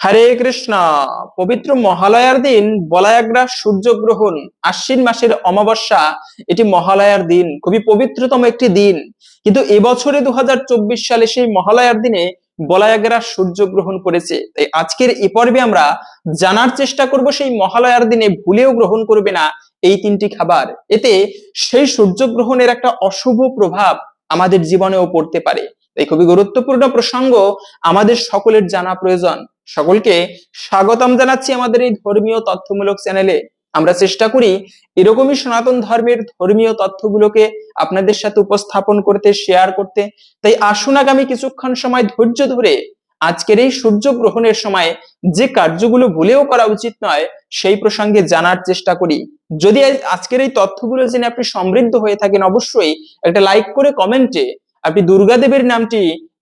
হরে কৃষ্ণ। পবিত্র মহালয়ার দিন বলায়াগ্রা সূর্যগ্রহণ আশ্বিন মাসের অমাবস্যা, এটি মহালয়ার দিন। খুবই পবিত্রতম একটি দিন। কিন্তু এবছরে দু হাজার চব্বিশ সালে সেই মহালয়ার দিনে বলায়াগ্রা সূর্যগ্রহণ করেছে। তাই আজকের এ পর্বে আমরা জানার চেষ্টা করব সেই মহালয়ার দিনে ভুলেও গ্রহণ করবে না এই তিনটি খাবার। এতে সেই সূর্যগ্রহণের একটা অশুভ প্রভাব আমাদের জীবনেও পড়তে পারে। তাই খুবই গুরুত্বপূর্ণ প্রসঙ্গ আমাদের সকলের জানা প্রয়োজন। সকলকে স্বাগতম জানাচ্ছি আমাদের এই ধর্মীয় তথ্যমূলক চ্যানেলে। আমরা চেষ্টা করি এরকমই সনাতন ধর্মের ধর্মীয় তথ্যগুলোকে আপনাদের সাথে উপস্থাপন করতে শেয়ার করতে। তাই আসুন আগামী কিছুক্ষণ সময় ধৈর্য ধরে আজকের এই সূর্য গ্রহণের সময় যে কার্যগুলো ভুলেও করা উচিত নয়, সেই প্রসঙ্গে জানার চেষ্টা করি। যদি আজকের এই তথ্যগুলো জেনে আপনি সমৃদ্ধ হয়ে থাকেন, অবশ্যই একটা লাইক করে কমেন্টে আপনি দুর্গাদেবীর নামটি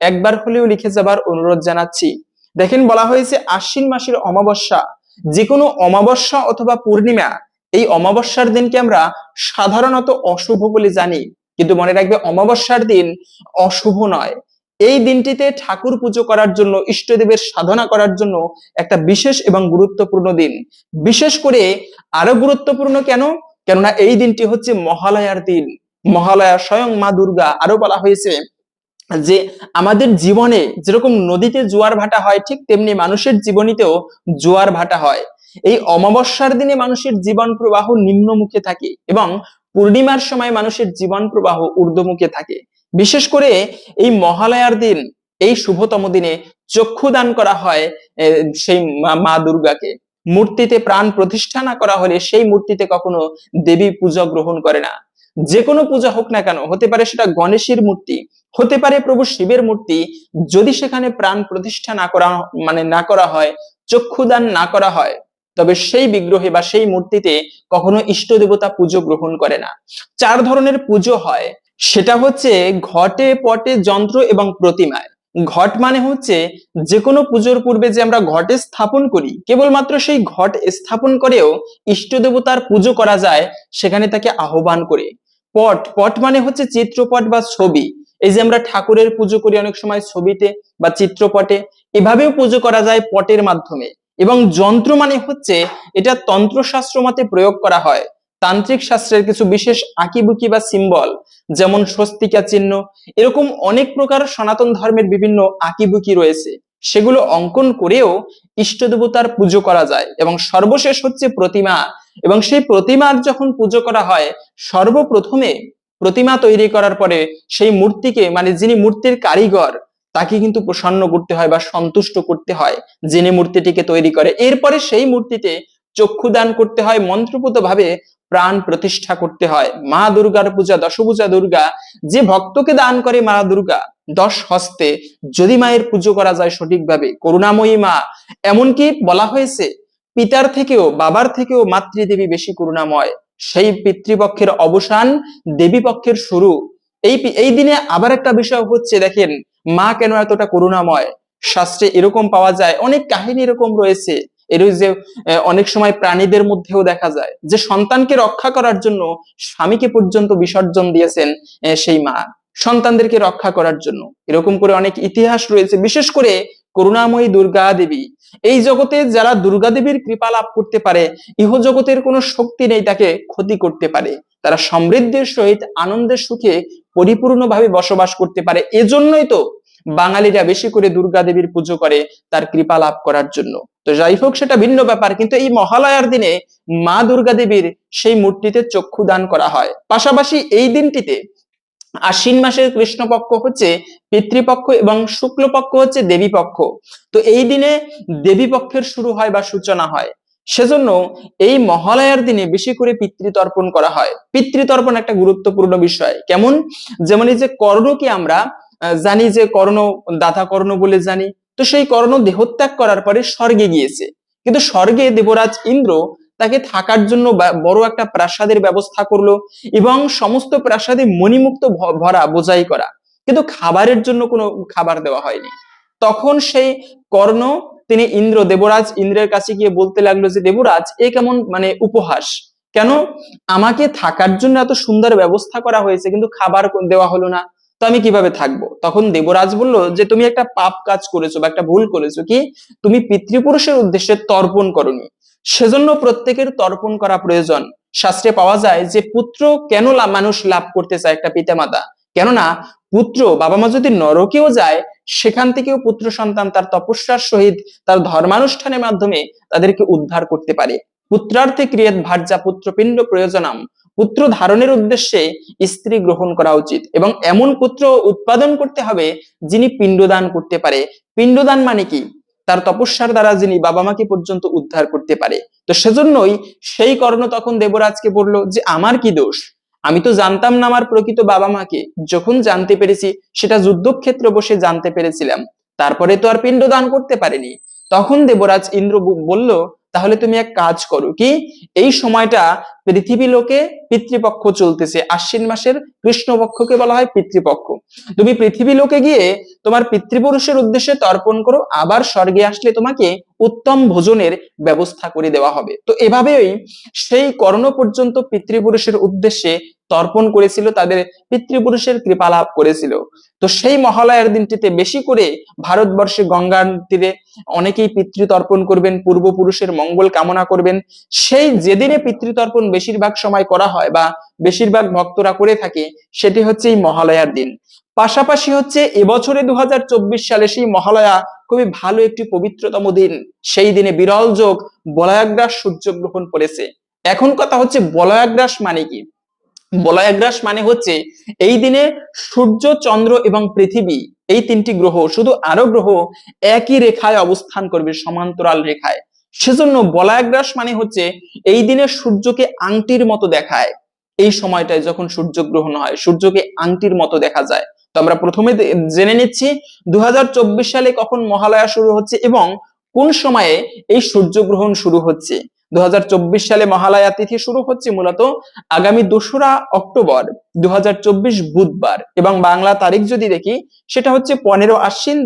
একবার হলেও লিখে যাবার অনুরোধ জানাচ্ছি। দেখেন বলা হয়েছে আশ্বিন মাসের অমাবস্যা। যে কোনো অমাবস্যা অথবা পূর্ণিমা, এই অমাবস্যার দিনকে আমরা সাধারণত অশুভ বলে জানি। কিন্তু মনে রাখবে, অমাবস্যার দিন অশুভ নয়। এই দিনটিতে ঠাকুর পুজো করার জন্য, ইষ্টদেবের সাধনা করার জন্য একটা বিশেষ এবং গুরুত্বপূর্ণ দিন। বিশেষ করে আরও গুরুত্বপূর্ণ কেন? কেননা এই দিনটি হচ্ছে মহালয়ার দিন। মহালয়া স্বয়ং মা দুর্গা, আরও বলা হয়েছে যে আমাদের জীবনে যেরকম নদীতে জোয়ার ভাটা হয়, ঠিক তেমনি মানুষের জীবনীতেও জোয়ার ভাটা হয়। এই অমাবস্যার দিনে মানুষের জীবন প্রবাহ নিম্নমুখে থাকে এবং পূর্ণিমার সময় মানুষের জীবন প্রবাহ ঊর্ধ্বমুখে থাকে। বিশেষ করে এই মহালয়ার দিন, এই শুভতম দিনে চক্ষু দান করা হয় সেই মা দুর্গাকে। মূর্তিতে প্রাণ প্রতিষ্ঠা না করা হলে সেই মূর্তিতে কখনো দেবী পূজা গ্রহণ করে না। যে কোনো পূজা হোক না কেন, হতে পারে সেটা গণেশের মূর্তি হতে পারে প্রভু শিবের মূর্তি, যদি সেখানে প্রাণ প্রতিষ্ঠা না করা মানে না করা হয়, চক্ষুদান না করা হয়, তবে সেই বিগ্রহে বা সেই মূর্তিতে কখনো ইষ্ট দেবতা পুজো গ্রহণ করে না। চার ধরনের পুজো হয়। সেটা হচ্ছে ঘটে, পটে, যন্ত্র এবং প্রতিমায়। ঘট মানে হচ্ছে যে কোনো পুজোর পূর্বে যে আমরা ঘটে স্থাপন করি, কেবলমাত্র সেই ঘট স্থাপন করেও ইষ্ট দেবতার পুজো করা যায়, সেখানে তাকে আহ্বান করে। পট পট মানে হচ্ছে চিত্রপট বা ছবি। এই যে আমরা ঠাকুরের পুজো করি অনেক সময় ছবিতে বা চিত্রপটে, এভাবেও পুজো করা যায় পটের মাধ্যমে। এবং যন্ত্র মানে হচ্ছে এটা তন্ত্রশাস্ত্র মতে প্রয়োগ করা হয়। তান্ত্রিক শাস্ত্রের কিছু বিশেষ আঁকিবুকি বা সিম্বল যেমন স্বস্তিকা চিহ্ন, এরকম অনেক প্রকার সনাতন ধর্মের বিভিন্ন আঁকিবুকি রয়েছে। সেগুলো অঙ্কন করেও ইষ্ট দেবতার পুজো করা যায় এবং সর্বশেষ হচ্ছে প্রতিমা। এবং সেই প্রতিমার যখন পুজো করা হয়, সর্বপ্রথমে প্রতিমা তৈরি করার পরে সেই মূর্তিকে মানে যিনি মূর্তির কারিগর, তাকে কিন্তু প্রসন্ন করতে হয় বা সন্তুষ্ট করতে হয় যিনি মূর্তিটিকে তৈরি করে। এরপরে সেই মূর্তিতে চক্ষু দান করতে হয় মন্ত্রপুত ভাবে প্রাণ প্রতিষ্ঠা করতে হয়। মা দুর্গার পূজা দশভূজা দুর্গা, যে ভক্তকে দান করে মা দুর্গা, দশ হস্তে যদি মায়ের পুজো করা যায় সঠিকভাবে, করুণাময়ী মা, এমনকি বলা হয়েছে, পিতার থেকেও, বাবার থেকেও মাতৃদেবী বেশি করুণাময়। সেই পিতৃপক্ষের অবসান দেবী পক্ষের শুরু। এই এই দিনে আবার একটা বিষয় হচ্ছে, দেখেন, মা কেন এতটা করুণাময়? শাস্ত্রে এরকম পাওয়া যায়, অনেক কাহিনী এরকম রয়েছে। এর যে অনেক সময় প্রাণীদের মধ্যেও দেখা যায় যে সন্তানকে রক্ষা করার জন্য স্বামীকে পর্যন্ত বিসর্জন দিয়েছেন সেই মা। সন্তানদেরকে রক্ষা করার জন্য। এরকম করে অনেক ইতিহাস রয়েছে, বিশেষ করে করুণাময়ী দুর্গা দেবী। এই জগতে যারা দুর্গা দেবীর কৃপা লাভ করতে পারে, ইহ জগতের কোনো শক্তি নেই তাকে ক্ষতি করতে পারে। তারা সমৃদ্ধির সহিত আনন্দের সুখে পরিপূর্ণভাবে বসবাস করতে পারে। এজন্যই তো বাঙালিরা বেশি করে দুর্গা দেবীর পুজো করে তার কৃপা লাভ করার জন্য। তো যাই হোক, সেটা ভিন্ন ব্যাপার, কিন্তু এই মহালয়ার দিনে মা দুর্গা দেবীর সেই মূর্তিতে চক্ষু দান করা হয়। পাশাপাশি এই দিনটিতে আশ্বিন মাসের কৃষ্ণপক্ষ হচ্ছে পিতৃপক্ষ এবং শুক্লপক্ষ হচ্ছে দেবী পক্ষ তো এই দিনে দেবী পক্ষের শুরু হয় বা সূচনা হয়। সেজন্য এই মহালয়ার দিনে বেশি করে পিতৃতর্পণ করা হয়। পিতৃতর্পণ একটা গুরুত্বপূর্ণ বিষয়। কেমন? যেমন এই যে কর্ণকে আমরা জানি যে কর্ণ, দাতা কর্ণ বলে জানি। তো সেই কর্ণ দেহত্যাগ করার পরে স্বর্গে গিয়েছে। কিন্তু স্বর্গে দেবরাজ ইন্দ্র তাকে থাকার জন্য বড় একটা প্রাসাদের ব্যবস্থা করল এবং সমস্ত প্রাসাদে মণিমুক্ত ভরা, বোঝাই করা। কিন্তু খাবারের জন্য কোনো খাবার দেওয়া হয়নি। তখন সেই কর্ণ, তিনি ইন্দ্র, দেবরাজ ইন্দ্রের কাছে গিয়ে বলতে লাগল যে, দেবরাজ, এ কেমন মানে উপহাস? কেন? আমাকে থাকার জন্য এত সুন্দর ব্যবস্থা করা হয়েছে, কিন্তু খাবার দেওয়া হলো না। তো আমি কীভাবে থাকব? তখন দেবরাজ বলল, যে, তুমি একটা পাপ কাজ করেছ বা একটা ভুল করেছ কি? তুমি পিতৃপুরুষের উদ্দেশ্যে তর্পণ করনি। সেজন্য প্রত্যেকের তর্পণ করা প্রয়োজন। শাস্ত্রে পাওয়া যায় যে, পুত্র কেন মানুষ লাভ করতে চায় একটা পিতামাতা? কেননা, পুত্র বাবা মা যদি নরকেও যায়, সেখান থেকেও পুত্র সন্তান তার তপস্যার সহিত তার ধর্মানুষ্ঠানের মাধ্যমে তাদেরকে উদ্ধার করতে পারে। পুত্রার্থে ক্রিয়েত ভার্যা পুত্রপিণ্ড প্রয়োজনাম। পুত্র ধারণের উদ্দেশ্যে স্ত্রী গ্রহণ করা উচিত এবং এমন পুত্র উৎপাদন করতে হবে যিনি পিণ্ডদান করতে পারে। পিণ্ডদান মানে কি? তার তপস্যার দ্বারা যিনি বাবা মাকে পর্যন্ত উদ্ধার করতে পারে। তো সেজন্যই সেই কর্ণ তখন দেবরাজকে বলল যে, আমার কি দোষ? আমি তো জানতাম না আমার প্রকৃত বাবা মাকে। যখন জানতে পেরেছি, সেটা যুদ্ধক্ষেত্র বসে জানতে পেরেছিলাম। তারপরে তো আর পিণ্ড দান করতে পারিনি। তখন দেবরাজ ইন্দ্র বলল তাহলে তুমি এক কাজ করো কি? এই সময়টা পৃথিবী লোকে পিতৃপক্ষ চলতেছে। আশ্বিন মাসের কৃষ্ণপক্ষকে বলা হয় পিতৃপক্ষ। তুমি পৃথিবী লোকে গিয়ে তোমার পিতৃপুরুষের উদ্দেশ্যে তর্পণ করো, আবার স্বর্গে আসলে তোমাকে উত্তম ভোজনের ব্যবস্থা করে দেওয়া হবে। তো এভাবেই সেই কর্ণ পর্যন্ত পিতৃপুরুষের উদ্দেশ্যে তর্পণ করেছিল, তাদের পিতৃপুরুষের কৃপা লাভ করেছিল। তো সেই মহালয়ার দিনটিতে বেশি করে ভারতবর্ষে গঙ্গার তীরে অনেকেই পিতৃতর্পণ করবেন, পূর্বপুরুষের মঙ্গল কামনা করবেন। সেই যেদিনে পিতৃতর্পণ বেশিরভাগ সময় করা হয় বা বেশিরভাগ ভক্তরা করে থাকে, সেটি হচ্ছে এই মহালয়ার দিন। পাশাপাশি হচ্ছে এবছরে দু হাজার চব্বিশ সালে সেই মহালয়া খুবই ভালো একটি পবিত্রতম দিন। সেই দিনে বিরল যোগ, বলয়াগ্রাস সূর্যগ্রহণ পড়েছে এখন কথা হচ্ছে বলয়াগ্রাস মানে কি? বলয়াগ্রাস মানে হচ্ছে এই দিনে সূর্য, চন্দ্র এবং পৃথিবী, এই তিনটি গ্রহ শুধু আরও গ্রহ একই রেখায় অবস্থান করবে, সমান্তরাল রেখায়। সেজন্য বলয়াগ্রাস মানে হচ্ছে এই দিনে সূর্যকে আংটির মতো দেখায়। এই সময়টায় যখন সূর্যগ্রহণ হয়, সূর্যকে আংটির মতো দেখা যায়। তো আমরা প্রথমে জেনে নিচ্ছি দু হাজার চব্বিশ সালে কখন মহালয়া শুরু হচ্ছে এবং কোন সময়ে এই সূর্যগ্রহণ শুরু হচ্ছে। দুহাজার চব্বিশ সালে মহালয়া তিথি শুরু হচ্ছে মূলত আগামী দোসরা অক্টোবর দু হাজার চব্বিশ বুধবার। এবং বাংলা তারিখ যদি দেখি, সেটা হচ্ছে পনেরো আশ্বিন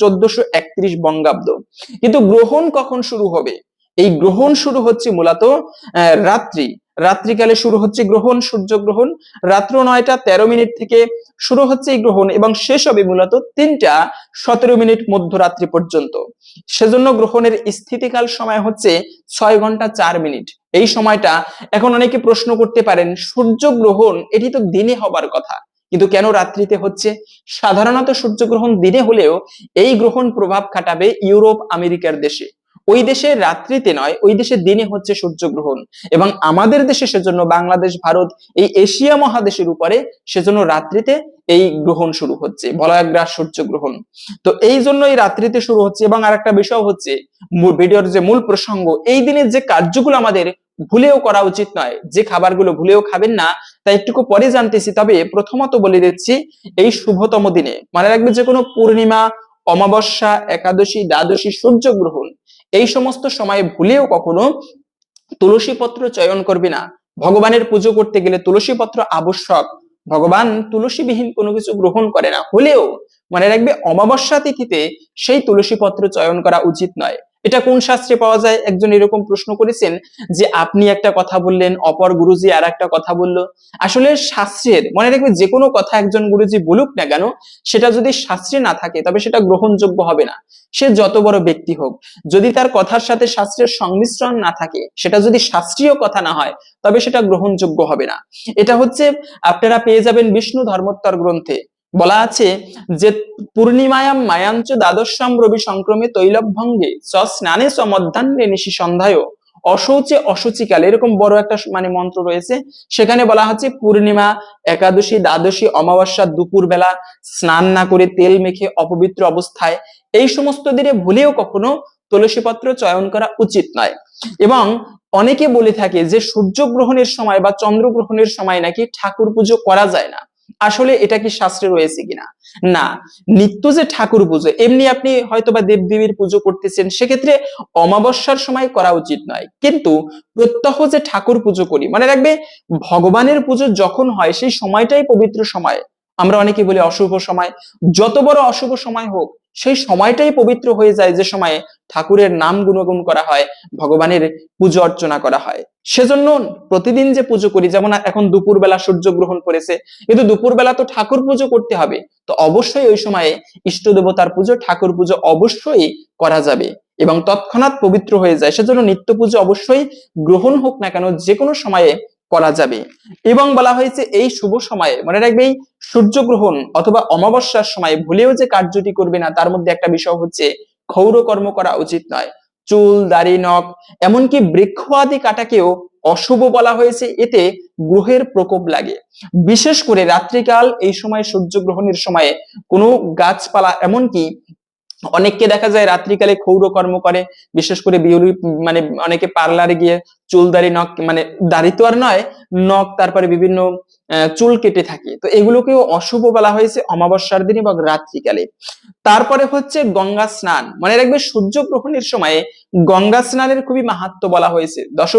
চোদ্দশো একত্রিশ বঙ্গাব্দ। কিন্তু গ্রহণ কখন শুরু হবে? এই গ্রহণ শুরু হচ্ছে মূলত রাত্রি রাত্রিকালে শুরু হচ্ছে গ্রহণ, সূর্যগ্রহণ। রাত্র নয়টা তেরো মিনিট থেকে শুরু হচ্ছে এই গ্রহণ এবং শেষ হবে মূলত তিনটা সতেরো মিনিট মধ্যরাত্রি পর্যন্ত। সেজন্য গ্রহণের স্থিতিকাল সময় হচ্ছে ছয় ঘণ্টা চার মিনিট। এই সময়টা এখন অনেকে প্রশ্ন করতে পারেন, সূর্যগ্রহণ এটি তো দিনে হবার কথা। কিন্তু কেন রাত্রিতে হচ্ছে? সাধারণত সূর্যগ্রহণ দিনে হলেও এই গ্রহণ প্রভাব খাটাবে ইউরোপ, আমেরিকার দেশে। ওই দেশে রাত্রিতে নয়, ওই দেশে দিনে হচ্ছে সূর্যগ্রহণ। এবং আমাদের দেশে সেজন্য বাংলাদেশ, ভারত এই এশিয়া মহাদেশের উপরে সেজন্য রাত্রিতে এই গ্রহণ শুরু হচ্ছে বলয়াগ্রাস সূর্যগ্রহণ। তো এই জন্যই রাত্রিতে শুরু হচ্ছে এবং আরেকটা বিষয় হচ্ছে ভিডিওর যে মূল প্রসঙ্গ, এই দিনের যে কার্যগুলো আমাদের ভুলেও করা উচিত নয়, যে খাবারগুলো ভুলেও খাবেন না, তা একটুকু পরে জানতেছি, তবে প্রথমত বলে দিচ্ছি এই শুভতম দিনে, মনে রাখবে যে কোনো পূর্ণিমা, অমাবস্যা, একাদশী, দ্বাদশী সূর্যগ্রহণ এই সমস্ত সময়ে ভুলেও কখনো তুলসী পত্র চয়ন করবে না। ভগবানের পুজো করতে গেলে তুলসী পত্র আবশ্যক। ভগবান তুলসীবিহীন কোনো কিছু গ্রহণ করে না। হলেও মনে রাখবে অমাবস্যা তিথিতে সেই তুলসী পত্র চয়ন করা উচিত নয়। এটা কোন শাস্ত্রে পাওয়া যায়? একজন এরকম প্রশ্ন করেছেন যে আপনি একটা কথা বললেন, অপর গুরুজি আর একটা কথা বলল। আসলে শাস্ত্রের, মনে রাখবে যে কোনো কথা একজন গুরুজি বলুক না কেন, সেটা যদি শাস্ত্রে না থাকে, তবে সেটা গ্রহণযোগ্য হবে না। সে যত বড় ব্যক্তি হোক, যদি তার কথার সাথে শাস্ত্রের সংমিশ্রণ না থাকে, সেটা যদি শাস্ত্রীয় কথা না হয়, তবে সেটা গ্রহণযোগ্য হবে না। এটা হচ্ছে, আপনারা পেয়ে যাবেন বিষ্ণু ধর্মোত্তর গ্রন্থে। বলা আছে যে পূর্ণিমায়াম মায়াঞ্চ দ্বাদশ্যাম রবি সংক্রমে তৈলভঙ্গে স স্নানে স মধ্যাহ্নে নিশি সন্ধ্যায়। অশৌচে অসুচিকাল এরকম বড় একটা মানে মন্ত্র রয়েছে। সেখানে বলা হচ্ছে পূর্ণিমা, একাদশী, দ্বাদশী, অমাবস্যা দুপুর বেলা স্নান না করে তেল মেখে অপবিত্র অবস্থায়। এই সমস্ত দিনে ভুলেও কখনো তুলসী পত্র চয়ন করা উচিত নয়। এবং অনেকে বলে থাকে যে সূর্যগ্রহণের সময় বা চন্দ্রগ্রহণের সময় নাকি ঠাকুর পুজো করা যায় না। আসলে এটা কি শাস্ত্রে রয়েছে কিনা? না। নিত্য যে ঠাকুর পুজো, এমনি আপনি হয়তো বা দেবদেবীর পুজো করতেছেন, সেক্ষেত্রে অমাবস্যার সময় করা উচিত নয়। কিন্তু প্রত্যহ যে ঠাকুর পুজো করি মানে রাখবে, ভগবানের পুজো যখন হয়, সেই সময়টাই পবিত্র সময়। আমরা অনেকে বলি অশুভ সময়। যত বড় অশুভ সময় হোক, সেই সময়টাই পবিত্র হয়ে যায় যে সময়ে ঠাকুরের নাম গুণগুণ করা হয়, ভগবানের পুজো অর্চনা করা হয়। সেজন্য প্রতিদিন যে পুজো করি, যেমন এখন দুপুরবেলা সূর্য গ্রহণ করেছে, কিন্তু দুপুরবেলা তো ঠাকুর পুজো করতে হবে। তো অবশ্যই ওই সময়ে ইষ্ট দেবতার পুজো, ঠাকুর পুজো অবশ্যই করা যাবে এবং তৎক্ষণাৎ পবিত্র হয়ে যায়। সেজন্য নিত্য পুজো অবশ্যই গ্রহণ হোক না কেন, যে কোনো সময়ে করা যাবে। এবং বলা হয়েছে এই শুভ সময়ে, মনে রাখবে, এই সূর্যগ্রহণ অথবা অমাবস্যার সময় ভুলেও যে কার্যটি করবে না, তার মধ্যে একটা বিষয় হচ্ছে ক্ষৌর কর্ম করা উচিত নয়। চুল, দাড়ি, নখ, এমনকি বৃক্ষ আদি কাটাকেও অশুভ বলা হয়েছে, এতে গ্রহের প্রকোপ লাগে। বিশেষ করে রাত্রিকাল, এই সময় সূর্যগ্রহণের সময়ে কোনো গাছপালা, এমনকি অনেককে দেখা যায় রাত্রিকালে ক্ষৌর কর্ম করে, বিশেষ করে বিউরি মানে অনেকে পার্লারে গিয়ে চুল দাড়ি নখ মানে দাড়ি তো আর নয়, নখ তারপরে বিভিন্ন চুল কেটে থাকে। তো এগুলোকেও অশুভ বলা হয়েছে অমাবস্যার দিন এবং রাত্রিকালে। তারপরে হচ্ছে গঙ্গা স্নান। মনে রাখবে সূর্যগ্রহণের সময়ে গঙ্গা স্নানের খুবই মাহাত্ম বলা হয়েছে। দশ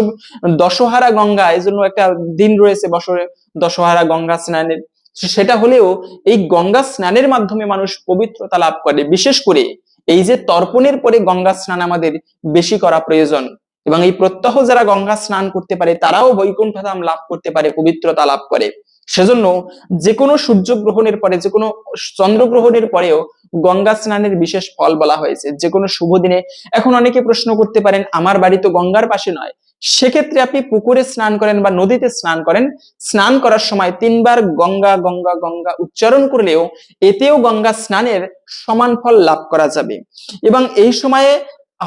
দশহারা গঙ্গা এই জন্য একটা দিন রয়েছে বছরে দশহারা গঙ্গা স্নানের। সেটা হলেও এই গঙ্গা স্নানের মাধ্যমে মানুষ পবিত্রতা লাভ করে। বিশেষ করে এই যে তর্পণের পরে গঙ্গা স্নান আমাদের বেশি করা প্রয়োজন এবং এই প্রত্যহ যারা গঙ্গা স্নান করতে পারে, তারাও বৈকুণ্ঠ ধাম লাভ করতে পারে, পবিত্রতা লাভ করে। সেজন্য যে কোনো সূর্য গ্রহণের পরে যে কোনো চন্দ্রগ্রহণের পরেও গঙ্গা স্নানের বিশেষ ফল বলা হয়েছে। যে কোনো শুভ দিনে। এখন অনেকে প্রশ্ন করতে পারেন, আমার বাড়ি তো গঙ্গার পাশে নয়। সেক্ষেত্রে আপনি পুকুরে স্নান করেন বা নদীতে স্নান করেন, স্নান করার সময় তিনবার গঙ্গা গঙ্গা গঙ্গা উচ্চারণ করলেও এতেও গঙ্গা স্নানের সমান ফল লাভ করা যাবে। এবং এই সময়ে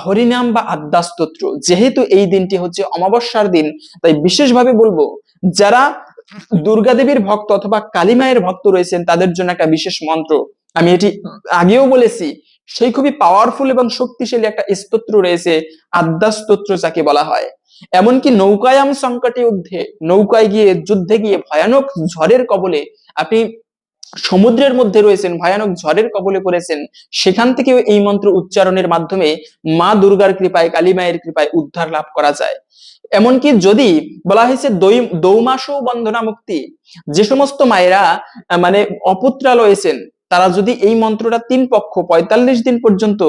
হরিনাম বা আদ্যাস্তোত্র যেহেতু এই দিনটি হচ্ছে অমাবস্যার দিন, তাই বিশেষভাবে বলব, যারা দুর্গা দেবীর ভক্ত অথবা কালী মায়ের ভক্ত রয়েছেন, তাদের জন্য একটা বিশেষ মন্ত্র। আমি এটি আগেও বলেছি, সেই খুবই পাওয়ারফুল এবং শক্তিশালী একটা স্তোত্র রয়েছে আদ্যাস্তোত্র যাকে বলা হয়। এমনকি নৌকায়াম সংকটে ঊর্ধ্বে নৌকায় গিয়ে, যুদ্ধে গিয়ে ভয়ানক ঝড়ের কবলে আপনি সমুদ্রের মধ্যে রয়েছেন, ভয়ানক ঝড়ের কবলে পড়েছেন, সেখান থেকেও এই মন্ত্র উচ্চারণের মাধ্যমে মা দুর্গার কৃপায়, কালী মায়ের কৃপায় উদ্ধার লাভ করা যায়। এমনকি যদি বলা হয়েছে দৈ- দৌমাসও বন্ধনা মুক্তি, যে সমস্ত মায়েরা মানে অপুত্রা রয়েছেন তারা যদি এই মন্ত্রটা তিন পক্ষ পঁয়তাল্লিশ দিন পর্যন্ত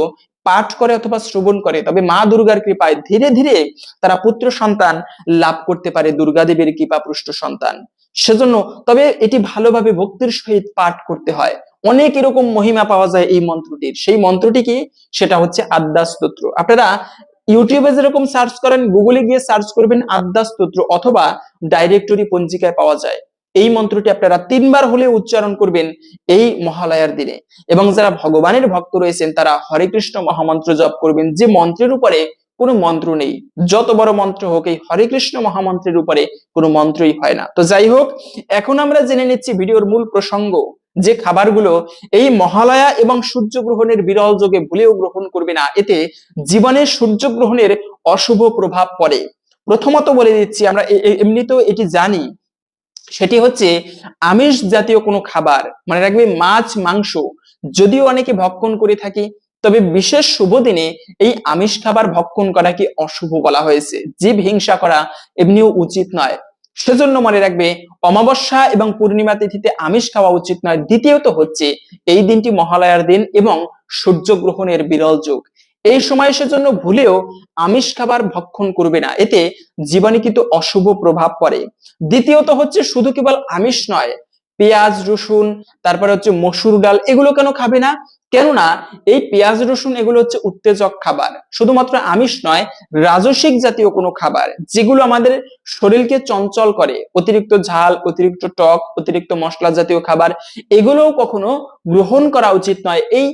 পাঠ করে অথবা শ্রবণ করে, তবে মা দুর্গার কৃপায় ধীরে ধীরে তারা পুত্র সন্তান লাভ করতে পারে দুর্গা দেবীর কৃপা পুষ্ট সন্তান। সেজন্য তবে এটি ভালোভাবে ভক্তির সহিত পাঠ করতে হয়। অনেক এরকম মহিমা পাওয়া যায় এই মন্ত্রটির। সেই মন্ত্রটি কি? সেটা হচ্ছে আদ্যা স্তোত্র। আপনারা ইউটিউবে যেরকম সার্চ করেন গুগলে গিয়ে সার্চ করবেন আদ্যা স্তোত্র অথবা ডাইরেক্টরি পঞ্জিকায় পাওয়া যায়। এই মন্ত্রটি আপনারা তিনবার হলে উচ্চারণ করবেন এই মহালয়ার দিনে। এবং যারা ভগবানের ভক্ত রয়েছেন, তারা হরে কৃষ্ণ মহামন্ত্র জপ করবেন। যে মন্ত্রের উপরে কোনো মন্ত্র নেই। যত বড় মন্ত্র হোক, এই হরে কৃষ্ণ মহামন্ত্রের উপরে কোনো মন্ত্রই হয় না। তো যাই হোক, এখন আমরা জেনে নিচ্ছি ভিডিওর মূল প্রসঙ্গ। যে খাবারগুলো এই মহালয়া এবং সূর্যগ্রহণের বিরল যোগে ভুলেও গ্রহণ করবে না, এতে জীবনে সূর্যগ্রহণের অশুভ প্রভাব পড়ে। প্রথমত বলে দিচ্ছি, আমরা এমনিতেও এটি জানি সেটি হচ্ছে আমিষ জাতীয় কোনো খাবার মানে রাখবে মাছ, মাংস, যদিও অনেকে ভক্ষণ করে থাকি, তবে বিশেষ শুভ দিনে এই আমিষ খাবার ভক্ষণ করা কি অশুভ বলা হয়েছে। জীব হিংসা করা এমনিও উচিত নয়। সেজন্য মনে রাখবে, অমাবস্যা এবং পূর্ণিমা তিথিতে আমিষ খাওয়া উচিত নয়। দ্বিতীয়ত হচ্ছে, এই দিনটি মহালয়ার দিন এবং সূর্যগ্রহণের বিরল যুগ। এই সময় সেজন্য ভুলেও আমিষ খাবার ভক্ষণ করবে না। এতে জীবনে কিন্তু অশুভ প্রভাব পড়ে। দ্বিতীয়ত হচ্ছে শুধু কেবল আমিষ নয়, পেঁয়াজ, রসুন, তারপরে হচ্ছে মসুর ডাল, এগুলো কেন খাবে না? কেননা এই পেঁয়াজ, রসুন এগুলো হচ্ছে উত্তেজক খাবার। শুধুমাত্র আমিষ নয়, রাজসিক জাতীয় কোনো খাবার, যেগুলো আমাদের শরীরকে চঞ্চল করে। অতিরিক্ত ঝাল, অতিরিক্ত টক, অতিরিক্ত মশলা জাতীয় খাবার, এগুলোও কখনো গ্রহণ করা উচিত নয় এই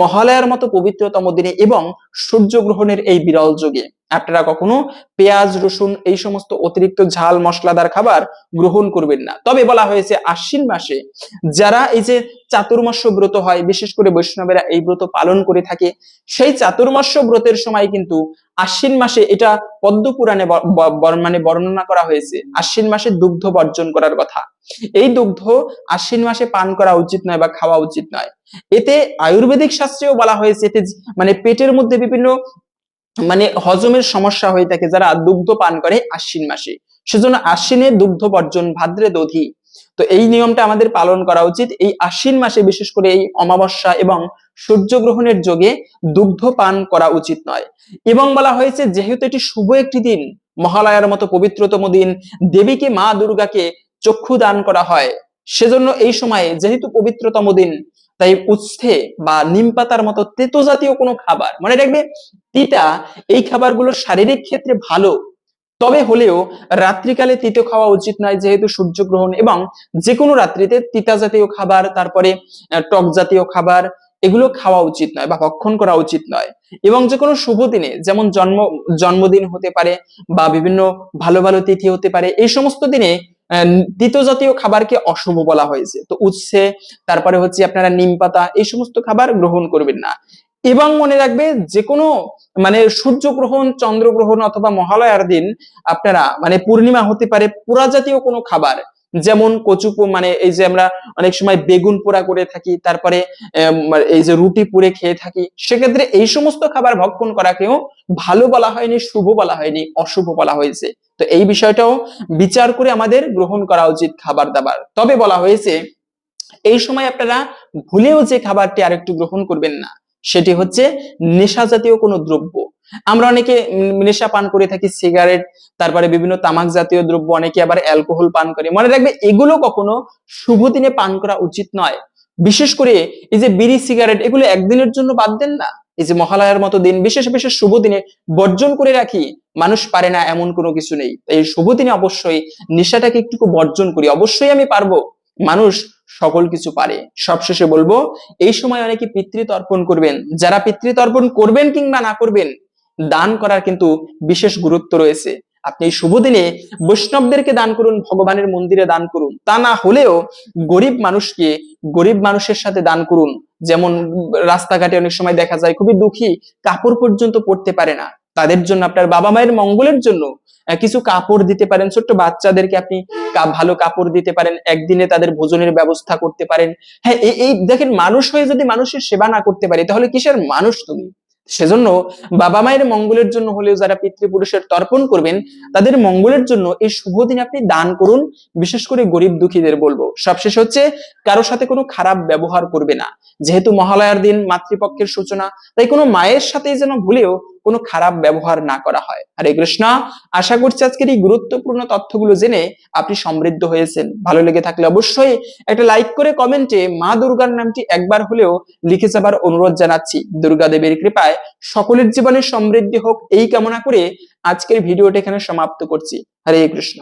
মহালয়ার মতো পবিত্রতম দিনে এবং সূর্যগ্রহণের এই বিরল যুগে। আপনারা কখনো পেঁয়াজ, রসুন এই সমস্ত অতিরিক্ত ঝাল, মশলাদার খাবার গ্রহণ করবেন না। তবে বলা হয়েছে আশ্বিন মাসে যারা এই যে চাতুর্মাস্য ব্রত হয়, বিশেষ করে বৈষ্ণবেরা এই ব্রত পালন করে থাকে। সেই চাতুর্মাস্য ব্রতের সময় কিন্তু আশ্বিন মাসে এটা পদ্ম পুরাণে মানে বর্ণনা করা হয়েছে। আশ্বিন মাসে দুগ্ধ বর্জন করার কথা। এই দুগ্ধ আশ্বিন মাসে পান করা উচিত নয় বা খাওয়া উচিত নয়। এতে আয়ুর্বেদিক শাস্ত্রেও বলা হয়েছে, এতে মানে পেটের মধ্যে বিভিন্ন মানে হজমের সমস্যা হয়ে থাকে যারা দুগ্ধ পান করে আশ্বিন মাসে। সেজন্য আশ্বিনে দুগ্ধ বর্জন ভাদ্রে দধি। তো এই নিয়মটা আমাদের পালন করা উচিত। এই আশ্বিন মাসে বিশেষ করে এই অমাবস্যা এবং সূর্যগ্রহণের যোগে দুগ্ধ পান করা উচিত নয়। এবং বলা হয়েছে, যেহেতু এটি শুভ একটি দিন, মহালয়ার মতো পবিত্রতম দিন, দেবীকে মা দুর্গাকে চক্ষু দান করা হয়। সেজন্য এই সময়ে যেহেতু পবিত্রতম দিন, তাই উচ্ছে বা নিম পাতার মতো তেতো জাতীয় কোনো খাবার, মনে রাখবে তিতা এই খাবারগুলো শারীরিক ক্ষেত্রে ভালো তবে হলেও রাত্রিকালে তিতো খাওয়া উচিত নয়, যেহেতু সূর্যগ্রহণ এবং যে কোনো রাত্রিতে তিতা জাতীয় খাবার, তারপরে টক জাতীয় খাবার, এগুলো খাওয়া উচিত নয় বা ভক্ষণ করা উচিত নয়। এবং যে কোনো শুভ দিনে, যেমন জন্ম, জন্মদিন হতে পারে বা বিভিন্ন ভালো ভালো তিথি হতে পারে, এই সমস্ত দিনে তিতো জাতীয় খাবারকে অশুভ বলা হয়েছে। তো উচ্ছে, তারপরে হচ্ছে আপনারা নিম পাতা, এই সমস্ত খাবার গ্রহণ করবেন না। এবং মনে রাখবে যে কোনো মানে সূর্যগ্রহণ, চন্দ্রগ্রহণ অথবা মহালয়ার দিন আপনারা মানে পূর্ণিমা হতে পারে পোড়া জাতীয় কোনো খাবার, যেমন কচু মানে এই যে আমরা অনেক সময় বেগুন পোড়া করে থাকি, তারপরে এই যে রুটি পুড়ে খেয়ে থাকি, সেক্ষেত্রে এই সমস্ত খাবার ভক্ষণ করাকেও ভালো বলা হয়নি, শুভ বলা হয়নি, অশুভ বলা হয়েছে। তো এই বিষয়টাও বিচার করে আমাদের গ্রহণ করা উচিত খাবার দাবার। তবে বলা হয়েছে, এই সময় আপনারা ভুলেও যে খাবারটি আরেকটু গ্রহণ করবেন না। সেটি হচ্ছে নেশা জাতীয় কোনো দ্রব্য। আমরা অনেকে নেশা পান করে থাকি সিগারেট তারপরে বিভিন্ন তামাক জাতীয় দ্রব্য, অনেকে আবার অ্যালকোহল পান করে। মনে রাখবে, এগুলো কখনো শুভ দিনে পান করা উচিত নয়। বিশেষ করে এই যে বিড়ি সিগারেট এগুলো একদিনের জন্য বাদ দেন না। এই যে মহালয়ার মতো দিন, বিশেষ বিশেষ শুভ দিনে বর্জন করে রাখি, মানুষ পারে না এমন কোনো কিছু নেই। এই শুভ দিনে অবশ্যই নেশাটাকে একটু বর্জন করি। অবশ্যই আমি পারব। মানুষ সকল কিছু পারে। সবশেষে বলব, এই সময় অনেকে পিতৃতর্পণ করবেন। যারা পিতৃতর্পণ করবেন কিংবা না করবেন, দান করার কিন্তু বিশেষ গুরুত্ব রয়েছে। আপনি এই শুভ দিনে বৈষ্ণবদেরকে দান করুন, ভগবানের মন্দিরে দান করুন। তা না হলেও গরিব মানুষকে গরিব মানুষের সাথে দান করুন। যেমন রাস্তাঘাটে অনেক সময় দেখা যায়, খুবই দুঃখী, কাপড় পর্যন্ত পড়তে পারে না। তাদের জন্য, আপনার বাবা মায়ের মঙ্গলের জন্য কিছু কাপড় দিতে পারেন। ছোট্ট বাচ্চাদেরকে আপনি ভালো কাপড় দিতে পারেন। একদিনে তাদের ভোজনের ব্যবস্থা করতে পারেন। হ্যাঁ এই- দেখেন, মানুষ হয়ে যদি মানুষের সেবা না করতে পারি, তাহলে কিসের মানুষ তুমি? সেজন্য বাবা মায়ের মঙ্গলের জন্য হলেও যারা পিতৃপুরুষের তর্পণ করবেন, তাদের মঙ্গলের জন্য এই শুভ দিনে আপনি দান করুন। বিশেষ করে গরিব দুঃখীদের বলব। সবশেষ হচ্ছে কারোর সাথে কোনো খারাপ ব্যবহার করবে না। যেহেতু মহালয়ার দিন মাতৃপক্ষের সূচনা, তাই কোনো মায়ের সাথে যেন ভুলেও কোনো খারাপ ব্যবহার না করা হয়। হরে কৃষ্ণ, আশা করছি আজকের এই গুরুত্বপূর্ণ তথ্যগুলো জেনে আপনি সমৃদ্ধ হয়েছেন। ভালো লেগে থাকলে অবশ্যই একটা লাইক করে কমেন্টে মা দুর্গার নামটি একবার হলেও লিখে যাবার অনুরোধ জানাচ্ছি। দুর্গা দেবীর কৃপায় সকলের জীবনে সমৃদ্ধি হোক, এই কামনা করে আজকের ভিডিওটি এখানে সমাপ্ত করছি। হরে কৃষ্ণ।